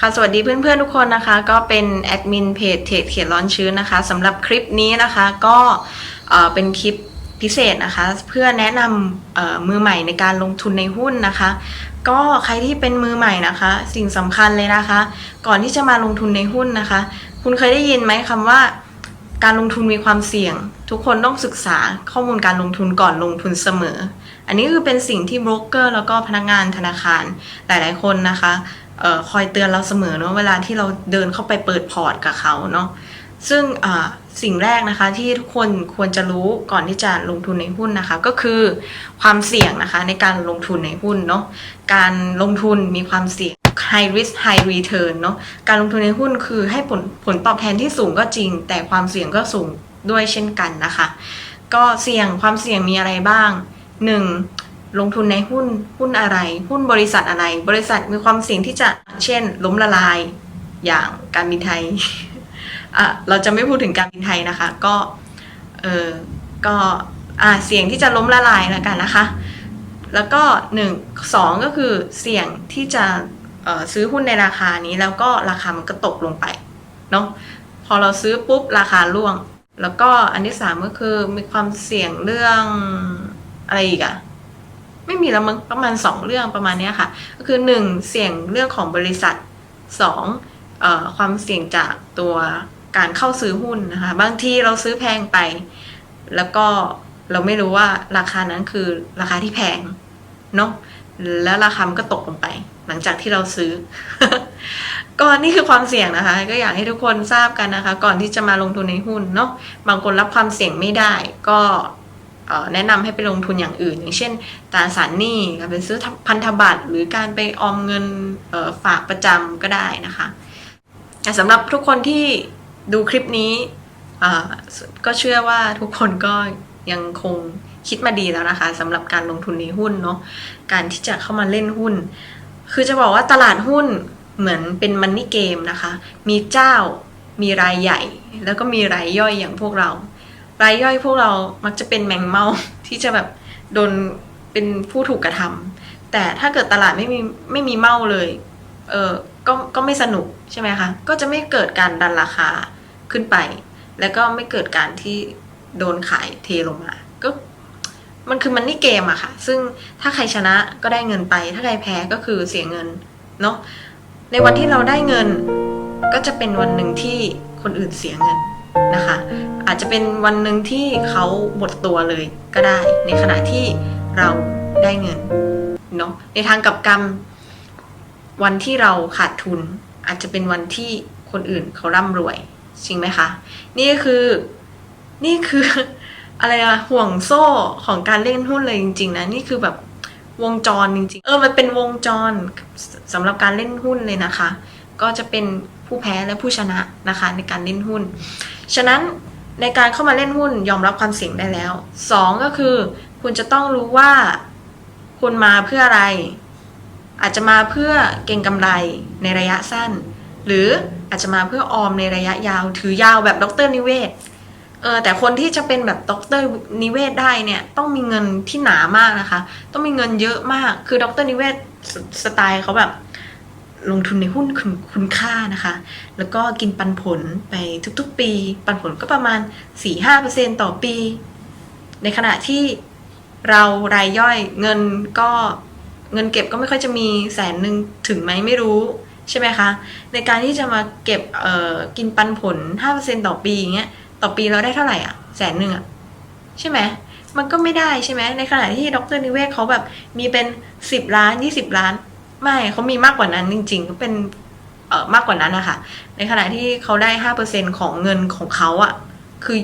ค่ะสวัสดีเพื่อนๆทุกคนนะคะ ก็เป็นแอดมินเพจเทรดเขียนร้อนชื้นนะคะสำหรับคลิปนี้นะคะ ก็เป็นคลิปพิเศษนะคะ เพื่อแนะนำมือใหม่ในการลงทุนในหุ้นนะคะ ก็ใครที่เป็นมือใหม่นะคะ สิ่งสำคัญเลยนะคะ ก่อนที่จะมาลงทุนในหุ้นนะคะ คุณเคยได้ยินไหมคำว่า การลงทุนมีความเสี่ยง ทุกคนต้องศึกษาข้อมูลการลงทุนก่อนลงทุนเสมอ อันนี้คือเป็นสิ่งที่โบรกเกอร์แล้วก็พนักงานธนาคารหลายๆคนนะคะ คอยเตือนเราเสมอเนาะเวลาที่เราเดินเข้าไปเปิดพอร์ตกับเขาเนาะซึ่งสิ่งแรกนะคะที่ทุกคนควรจะรู้ก่อนที่จะลงทุนในหุ้นนะคะ ก็คือความเสี่ยงนะคะในการลงทุนในหุ้นเนาะการลงทุนมีความเสี่ยง high risk high return เนาะการลงทุนในหุ้นคือให้ผลผลตอบแทนที่สูงก็จริง แต่ความเสี่ยงก็สูงด้วยเช่นกันนะคะ ก็เสี่ยงความเสี่ยงมีอะไรบ้าง 1. ลงทุนในหุ้นหุ้นอะไร หุ้นบริษัทอะไร บริษัทมีความเสี่ยงที่จะเช่น ล้มละลายอย่างการบินไทยอะเราจะไม่พูดถึงการบินไทยนะคะ ก็เออก็อ่าเสี่ยงที่จะล้มละลายแล้วกันนะคะ แล้วก็หนึ่งสองก็คือเสี่ยงที่จะซื้อหุ้นในราคานี้แล้วก็ราคามันก็ตกลงไปเนาะพอเราซื้อปุ๊บราคาร่วง แล้วก็อันที่สามก็คือมีความเสี่ยงเรื่องอะไรอีกอะ ไม่มีแล้วมั้งประมาณสองเรื่องประมาณนี้ค่ะ ก็คือหนึ่งเสี่ยงเรื่องของบริษัทสองเอ่อความเสี่ยงจากตัวการเข้าซื้อหุ้นนะคะบางทีเราซื้อแพงไป แล้วก็เราไม่รู้ว่าราคานั้นคือราคาที่แพงเนาะแล้วราคามันก็ตกลงไป หลังจากที่เราซื้อ ก็นี่คือความเสี่ยงนะคะ ก็อยากให้ทุกคนทราบกันนะคะ ก่อนที่จะมาลงทุนในหุ้นเนาะบางคนรับความเสี่ยงไม่ได้ ก็ แนะนำให้ไปลงทุนอย่างอื่น อย่างเช่นตราสารหนี้การไปซื้อพันธบัตรหรือการไปออมเงินฝากประจำก็ได้นะคะสำหรับทุกคนที่ดูคลิปนี้ก็เชื่อว่าทุกคนก็ยังคงคิดมาดีแล้วนะคะสำหรับการลงทุนในหุ้นเนาะการที่จะเข้ามาเล่นหุ้น คือจะบอกว่าตลาดหุ้นเหมือนเป็นมันนี่เกมนะคะ มีเจ้ามีรายใหญ่ แล้วก็มีรายย่อยอย่างพวกเรา รายย่อยพวกเรามักจะเป็นแมงเมาที่จะแบบโดนเป็นผู้ถูกกระทำแต่ถ้าเกิดตลาดไม่มีไม่มีเมาเลยเออก็ก็ไม่สนุกใช่ไหมคะก็จะไม่เกิดการดันราคาขึ้นไป แล้วก็ไม่เกิดการที่โดนขายเทลงมาก็มันคือมันนี่เกมอะค่ะ ซึ่งถ้าใครชนะก็ได้เงินไป ถ้าใครแพ้ก็คือเสียเงินเนาะในวันที่เราได้เงินก็จะเป็นวันหนึ่งที่คนอื่นเสียเงินนะคะ อาจจะเป็นวันหนึ่งที่เขาหมดตัวเลยก็ได้ ในขณะที่เราได้เงินเนาะในทางกับกันวันที่เราขาดทุน อาจจะเป็นวันที่คนอื่นเขาร่ำรวยจริงไหมคะ นี่คือนี่คืออะไรอะห่วงโซ่ของการเล่นหุ้นเลยจริง ๆนะนี่คือแบบวงจรจริง ๆ เออมันเป็นวงจรสำหรับการเล่นหุ้นเลยนะคะ ก็จะเป็นผู้แพ้และผู้ชนะนะคะในการเล่นหุ้น ฉะนั้น ในการเข้ามาเล่นหุ้นยอมรับความเสี่ยงได้แล้วสองก็คือ คุณจะต้องรู้ว่าคุณมาเพื่ออะไร อาจจะมาเพื่อเก็งกำไรในระยะสั้น หรืออาจจะมาเพื่อออมในระยะยาว ถือยาวแบบดรนิเวศเออแต่คนที่จะเป็นแบบดรนิเวศได้เนี่ยต้องมีเงินที่หนามากนะคะ ต้องมีเงินเยอะมากคือดรนิเวศสสไตล์เขาแบบ ลงทุนในหุ้นคุณคุณค่านะคะ แล้วก็กินปันผลไปทุกๆ ปี ปันผลก็ประมาณ 4-5%ต่อปี ในขณะที่เรารายย่อยเงินก็เงินเก็บก็ไม่ค่อยจะมีแสนหนึ่งถึงไหมไม่รู้ใช่ไหมคะ ในการที่จะมาเก็บเอ่อกินปันผล 5%ต่อปีอย่างเงี้ยต่อปีเราได้เท่าไหร่อะแสนหนึ่งอะใช่ไหมมันก็ไม่ได้ใช่ไหมในขณะที่ดรนิเวศเขาแบบมีเป็นสิบล้านยี่สิบล้าน ไม่เขามีมากกว่านั้นจริงๆก็เป็นเอ่อมากกว่านั้นนะคะในขณะที่เขาได้ห้าเปอร์เซ็นของเงินของเขาอะ คือ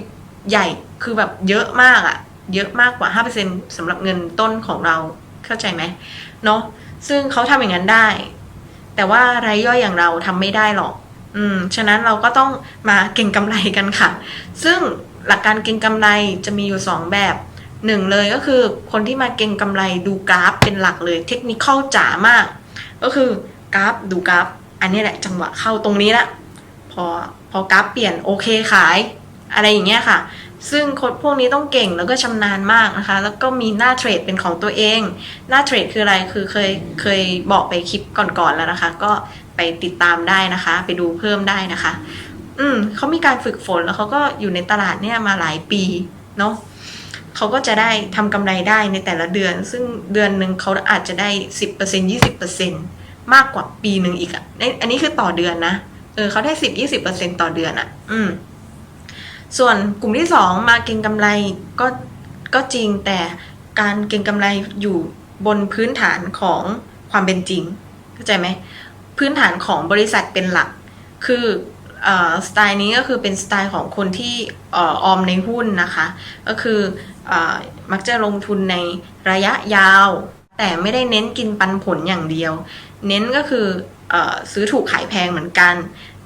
ใหญ่คือแบบเยอะมากอะ เยอะมากกว่าห้าเปอร์เซ็นสำหรับเงินต้นของเราเข้าใจไหมเนาะซึ่งเขาทำอย่างนั้นได้ แต่ว่ารายย่อยอย่างเราทำไม่ได้หรอก อืม ฉะนั้นเราก็ต้องมาเก่งกำไรกันค่ะ ซึ่งหลักการเก่งกำไรจะมีอยู่ 2 แบบหนึ่งเลยก็คือคนที่มาเก่งกำไรดูกราฟเป็นหลักเลย เทคนิคเข้าจ๋ามาก ก็คือกราฟดูกราฟ อันนี้แหละจังหวะเข้าตรงนี้ละพอพอกราฟเปลี่ยนโอเคขาย อะไรอย่างเงี้ยค่ะ ซึ่งคนพวกนี้ต้องเก่งแล้วก็ชำนาญมากนะคะ แล้วก็มีหน้าเทรดเป็นของตัวเอง หน้าเทรดคืออะไรคือเคยเคยบอกไปคลิปก่อนๆแล้วนะคะ ก็ไปติดตามได้นะคะ ไปดูเพิ่มได้นะคะ อืมเขามีการฝึกฝนแล้วเขาก็อยู่ในตลาดเนี่ยมาหลายปีเนาะ เขาก็จะได้ทำกำไรได้ในแต่ละเดือน ซึ่งเดือนหนึ่งเขาอาจจะได้สิบเปอร์เซ็นยี่สิบเปอร์เซ็นมากกว่าปีหนึ่งอีกอะอันนี้คือต่อเดือนนะเออเขาได้สิบยี่สิบเปอร์เซ็นต่อเดือนอะ อืม ส่วนกลุ่มที่สองมาเก็งกำไรก็ก็จริงแต่การเก็งกำไรอยู่บนพื้นฐานของความเป็นจริงเข้าใจไหมพื้นฐานของบริษัทเป็นหลัก คือ สไตล์นี้ก็คือเป็นสไตล์ของคนที่อออมในหุ้นนะคะ ก็คืออมักจะลงทุนในระยะยาว แต่ไม่ได้เน้นกินปันผลอย่างเดียว เน้นก็คืออซื้อถูกขายแพงเหมือนกัน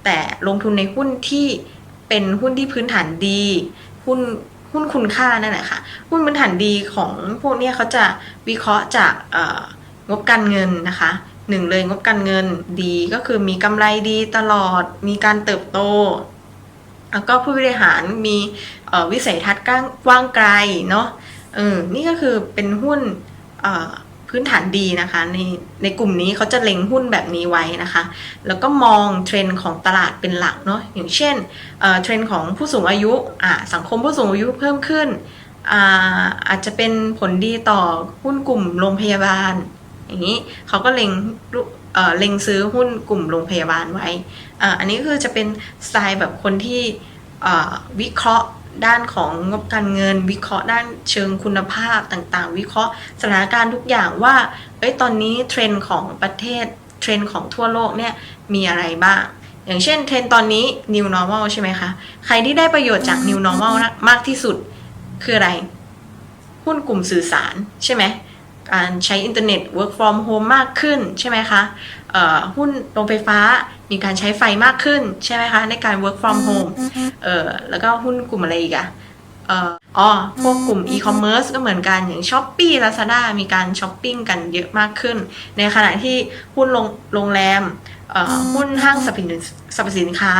แต่ลงทุนในหุ้นที่เป็นหุ้นที่พื้นฐานดี หุ้นหุ้นคุณค่านั่นแหละค่ะ หุ้นพื้นฐานดีของพวกนี้เขาจะวิเคราะห์จากงบการเงินนะคะ หนึ่งเลยงบการเงินดีก็คือมีกำไรดีตลอด มีการเติบโต แล้วก็ผู้บริหารมีวิสัยทัศน์กว้างไกลเนาะเออนี่ก็คือเป็นหุ้นพื้นฐานดีนะคะในในกลุ่มนี้เขาจะเล็งหุ้นแบบนี้ไว้นะคะ แล้วก็มองเทรนด์ของตลาดเป็นหลักเนาะอย่างเช่นเทรนด์ของผู้สูงอายุอ่าสังคมผู้สูงอายุเพิ่มขึ้นอาอาจจะเป็นผลดีต่อหุ้นกลุ่มโรงพยาบาล อย่างนี้เขาก็เล็งเล็งซื้อหุ้นกลุ่มโรงพยาบาลไว้อันนี้คือจะเป็นสไตล์แบบคนที่วิเคราะห์ด้านของงบการเงิน วิเคราะห์ด้านเชิงคุณภาพต่างๆ วิเคราะห์สถานการณ์ทุกอย่างว่าเอ้ยตอนนี้เทรนด์ของประเทศเทรนด์ของทั่วโลกเนี่ยมีอะไรบ้าง อย่างเช่นเทรนด์ตอนนี้ new normal ใช่ไหมคะใครที่ได้ประโยชน์จาก new normal มากที่สุดคืออะไรหุ้นกลุ่มสื่อสารใช่ไหม การใช้อินเทอร์เน็ต work from home มากขึ้นใช่ไหมคะหุ้นโรงไฟฟ้ามีการใช้ไฟมากขึ้นใช่ไหมคะในการ work from home เออแล้วก็หุ้นกลุ่มอะไรอีกอะอ๋อพวกกลุ่ม e-commerce ก็เหมือนกันอย่าง Shopee Lazada มีการช้อปปิ้งกันเยอะมากขึ้น ในขณะที่หุ้นโรงงแรมหุ้นห้างสรรพสินค้า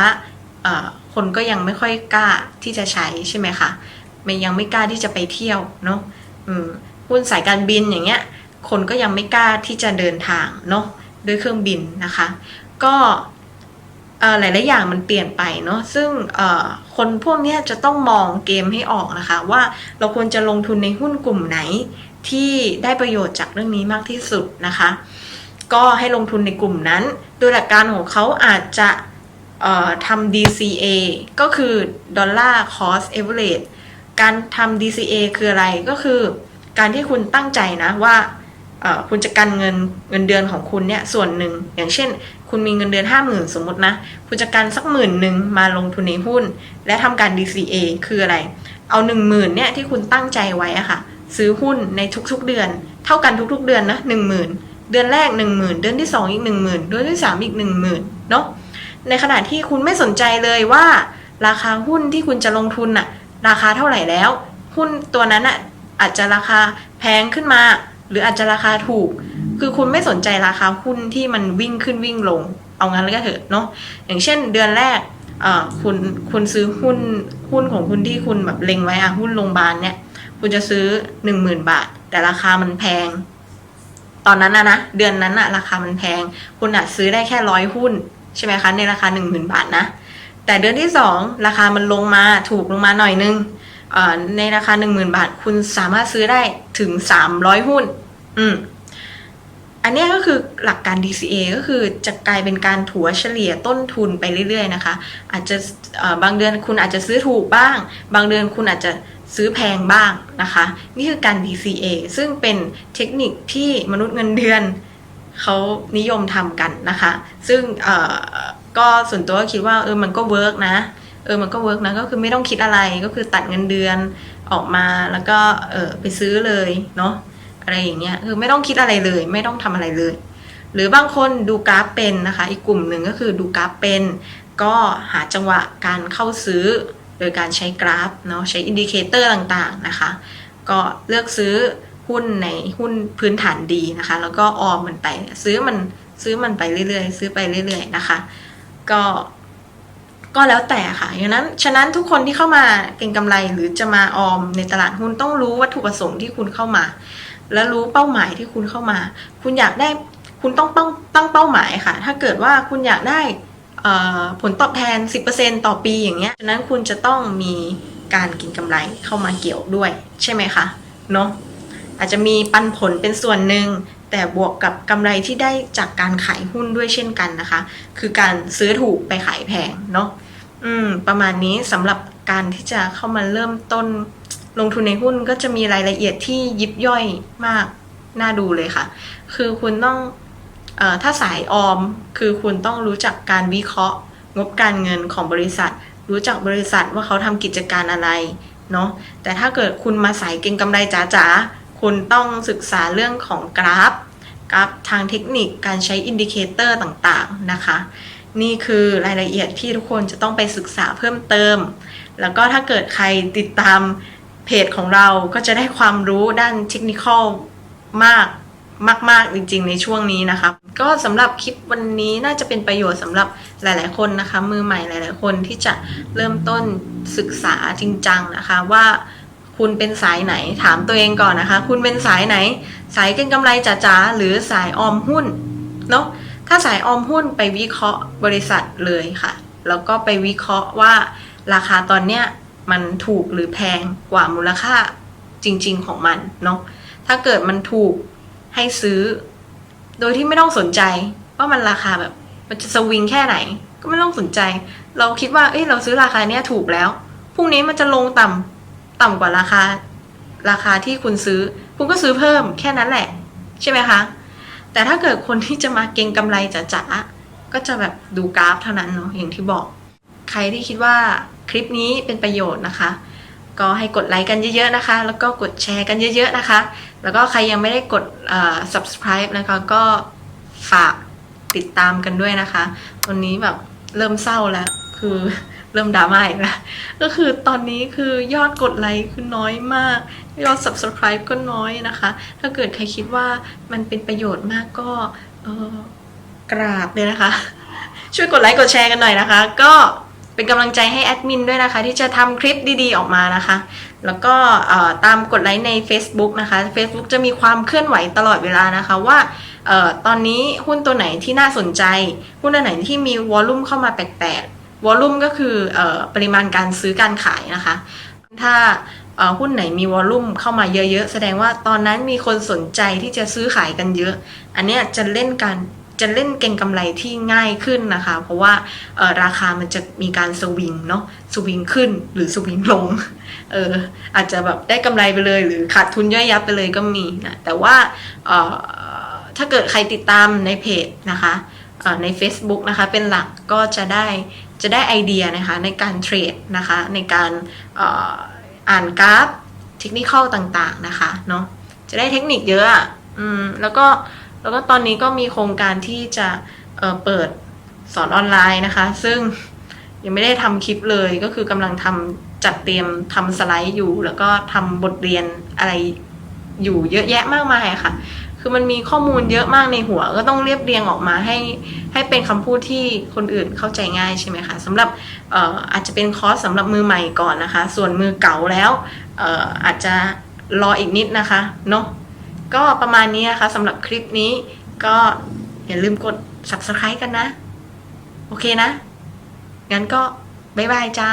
คนก็ยังไม่ค่อยกล้าที่จะใช้ใช่ไหมคะไม่ยังไม่กล้าที่จะไปเที่ยวเนาะ หุ้นสายการบินอย่างเงี้ยคนก็ยังไม่กล้าที่จะเดินทางเนาะด้วยเครื่องบินนะคะ ก็เอ่อหลายๆอย่างมันเปลี่ยนไปเนาะซึ่งคนพวกเนี้ยจะต้องมองเกมให้ออกนะคะ ว่าเราควรจะลงทุนในหุ้นกลุ่มไหนที่ได้ประโยชน์จากเรื่องนี้มากที่สุดนะคะ ก็ให้ลงทุนในกลุ่มนั้น โดยหลักการของเขาอาจจะทำ DCA ก็คือ Dollar Cost Average การทำ DCA คืออะไรก็คือ การที่คุณตั้งใจนะว่าคุณจะกันเงินเงินเดือนของคุณเนี่ยส่วนหนึ่งอย่างเช่น คุณมีเงินเดือนห้าหมื่นสมมตินะ คุณจะกันสักหมื่นหนึ่งมาลงทุนในหุ้น และทำการ DCA คืออะไร เอาหนึ่งหมื่นเนี่ยที่คุณตั้งใจไว้อะค่ะ ซื้อหุ้นในทุกๆเดือน เท่ากันทุกๆเดือนนะหนึ่งหมื่นเดือนแรกหนึ่งหมื่นเดือนที่สองอีกหนึ่งหมื่นเดือนที่สามอีกหนึ่งหมื่นเนาะในขณะที่คุณไม่สนใจเลยว่า ราคาหุ้นที่คุณจะลงทุนอะราคาเท่าไหร่แล้ว หุ้นตัวนั้นอะ อาจจะราคาแพงขึ้นมา หรืออาจจะราคาถูก คือคุณไม่สนใจราคาหุ้นที่มันวิ่งขึ้นวิ่งลง เอางั้นแล้วก็เถอะเนาะอย่างเช่นเดือนแรกคุณคุณซื้อหุ้นหุ้นของคุณที่คุณแบบเล็งไว้อะหุ้นโรงพยาบาลเนี่ย คุณจะซื้อหนึ่งหมื่นบาท แต่ราคามันแพง ตอนนั้นนะนะเดือนนั้นอะราคามันแพง คุณอาจซื้อได้แค่ร้อยหุ้นใช่ไหมคะในราคาหนึ่งหมื่นบาทนะแต่เดือนที่สองราคามันลงมาถูกลงมาหน่อยนึง ในราคาหนึ่งหมื่นบาท คุณสามารถซื้อได้ถึงสามร้อยหุ้น อืม อันนี้ก็คือหลักการ DCA ก็คือจะกลายเป็นการถัวเฉลี่ยต้นทุนไปเรื่อยๆนะคะ อาจจะบางเดือนคุณอาจจะซื้อถูกบ้าง บางเดือนคุณอาจจะซื้อแพงบ้างนะคะ นี่คือการ DCA ซึ่งเป็นเทคนิคที่มนุษย์เงินเดือนเขานิยมทำกันนะคะ ซึ่งก็ส่วนตัวก็คิดว่าเออมันก็เวิร์กนะ เออมันก็เวิร์กนะก็คือไม่ต้องคิดอะไรก็คือตัดเงินเดือนออกมาแล้วก็เออไปซื้อเลยเนาะอะไรอย่างเงี้ยคือไม่ต้องคิดอะไรเลย ไม่ต้องทำอะไรเลย หรือบางคนดูกราฟเป็นนะคะ อีกกลุ่มหนึ่งก็คือดูกราฟเป็น ก็หาจังหวะการเข้าซื้อ โดยการใช้กราฟเนาะใช้อินดิเคเตอร์ต่างๆนะคะ ก็เลือกซื้อหุ้นในหุ้นพื้นฐานดีนะคะ แล้วก็ออมมันไปซื้อมันซื้อมันไปเรื่อยๆ ซื้อไปเรื่อย ๆ นะคะ ก็ ก็แล้วแต่ค่ะอย่างนั้นฉะนั้นทุกคนที่เข้ามาเก็งกำไรหรือจะมาออมในตลาดหุ้นต้องรู้วัตถุประสงค์ที่คุณเข้ามา และรู้เป้าหมายที่คุณเข้ามา คุณอยากได้คุณต้องต้องตั้งเป้าหมายค่ะ ถ้าเกิดว่าคุณอยากได้ผลตอบแทน 10%ต่อปีอย่างเงี้ยฉะนั้นคุณจะต้องมีการกินกำไรเข้ามาเกี่ยวด้วย ใช่ไหมคะเนาะอาจจะมีปันผลเป็นส่วนหนึ่งแต่บวกกับกำไรที่ได้จากการขายหุ้นด้วยเช่นกันนะคะ คือการซื้อถูกไปขายแพงเนาะ อืม ประมาณนี้สำหรับการที่จะเข้ามาเริ่มต้นลงทุนในหุ้นก็จะมีรายละเอียดที่ยิบย่อยมาก น่าดูเลยค่ะ คือคุณต้องออถ้าสายออม คือคุณต้องรู้จักการวิเคราะห์ งบการเงินของบริษัท รู้จักบริษัทว่าเขาทำกิจการอะไรเนาะ แต่ถ้าเกิดคุณมาสายเก็งกำไรจ๋าๆ คุณต้องศึกษาเรื่องของกราฟ กราฟทางเทคนิค การใช้อินดิเคเตอร์ต่างๆ นะคะ นี่คือรายละเอียดที่ทุกคนจะต้องไปศึกษาเพิ่มเติม แล้วก็ถ้าเกิดใครติดตามเพจของเราก็จะได้ความรู้ด้านเทคนิคอลมากมาก ๆ จริง ๆ ในช่วงนี้นะคะ ก็สำหรับคลิปวันนี้น่าจะเป็นประโยชน์สำหรับหลาย ๆ คนนะคะ มือใหม่หลาย ๆ คนที่จะเริ่มต้นศึกษาจริงจังนะคะว่าคุณเป็นสายไหนถามตัวเองก่อนนะคะ คุณเป็นสายไหน สายเก็งกำไรจ๋าๆหรือสายออมหุ้นเนาะ ถ้าสายออมหุ้นไปวิเคราะห์บริษัทเลยค่ะ แล้วก็ไปวิเคราะห์ว่าราคาตอนเนี้ยมันถูกหรือแพงกว่ามูลค่าจริง ๆ ของมันเนาะ ถ้าเกิดมันถูกให้ซื้อ โดยที่ไม่ต้องสนใจว่ามันราคาแบบ มันจะสวิงแค่ไหน ก็ไม่ต้องสนใจ เราคิดว่า เอ้ย เราซื้อราคาเนี้ยถูกแล้ว พรุ่งนี้มันจะลงต่ำต่ำกว่าราคา ราคาที่คุณซื้อ คุณก็ซื้อเพิ่มแค่นั้นแหละ ใช่ไหมคะ แต่ถ้าเกิดคนที่จะมาเก็งกำไรจ๋าๆก็จะแบบดูกราฟเท่านั้นเนาะอย่างที่บอก ใครที่คิดว่าคลิปนี้เป็นประโยชน์นะคะ ก็ให้กดไลค์กันเยอะๆนะคะ แล้วก็กดแชร์กันเยอะๆนะคะ แล้วก็ใครยังไม่ได้กด subscribe นะคะ ก็ฝากติดตามกันด้วยนะคะ วันนี้แบบเริ่มเศร้าแล้วคือ เริ่มดราม่าอีกแล้วก็คือตอนนี้คือยอดกดไลค์คือน้อยมาก ยอด subscribe ก็น้อยนะคะ ถ้าเกิดใครคิดว่ามันเป็นประโยชน์มากก็เออกราบเลยนะคะ ช่วยกดไลค์กดแชร์กันหน่อยนะคะ ก็เป็นกำลังใจให้แอดมินด้วยนะคะ ที่จะทำคลิปดีๆออกมานะคะ แล้วก็ตามกดไลค์ใน Facebook นะคะ Facebook จะมีความเคลื่อนไหวตลอดเวลานะคะว่าออตอนนี้หุ้นตัวไหนที่น่าสนใจ หุ้นตัวไหนที่มีวอลลุ่มเข้ามาแปลกๆ วอลลุ่มก็คืออปริมาณการซื้อการขายนะคะ ถ้าหุ้นไหนมีวอลลุ่มเข้ามาเยอะๆ แสดงว่าตอนนั้นมีคนสนใจที่จะซื้อขายกันเยอะ อันนี้จะเล่นการจะเล่นเก็งกำไรที่ง่ายขึ้นนะคะ เพราะว่าราคามันจะมีการสวิงเนาะสวิงขึ้นหรือสวิงลงเอออาจจะแบบได้กำไรไปเลย หรือขาดทุนย่อยยับไปเลยก็มีนะแต่ว่าถ้าเกิดใครติดตามในเพจนะคะใน Facebook นะคะเป็นหลักก็จะได้ จะได้ไอเดียนะคะในการเทรดนะคะในการอ่ออ่านกราฟเทคนิคต่างๆนะคะเนาะจะได้เทคนิคเยอะอืมแล้วก็แล้วก็ตอนนี้ก็มีโครงการที่จะเเปิดสอนออนไลน์นะคะ ซึ่งยังไม่ได้ทำคลิปเลยก็คือกำลังทำจัดเตรียมทำสไลด์อยู่ แล้วก็ทำบทเรียนอะไรอยู่เยอะแยะมากมายะค่ะ คือมันมีข้อมูลเยอะมากในหัว ก็ต้องเรียบเรียงออกมาให้ให้เป็นคำพูดที่คนอื่นเข้าใจง่ายใช่ไหมคะสำหรับอาจจะเป็นคอร์สสำหรับมือใหม่ก่อนนะคะ ส่วนมือเก่าแล้วเอ่ออาจจะรออีกนิดนะคะเนาะก็ประมาณนี้นะคะสำหรับคลิปนี้ก็อย่าลืมกด subscribe กันนะ โอเคนะ งั้นก็บ๊ายบายจ้า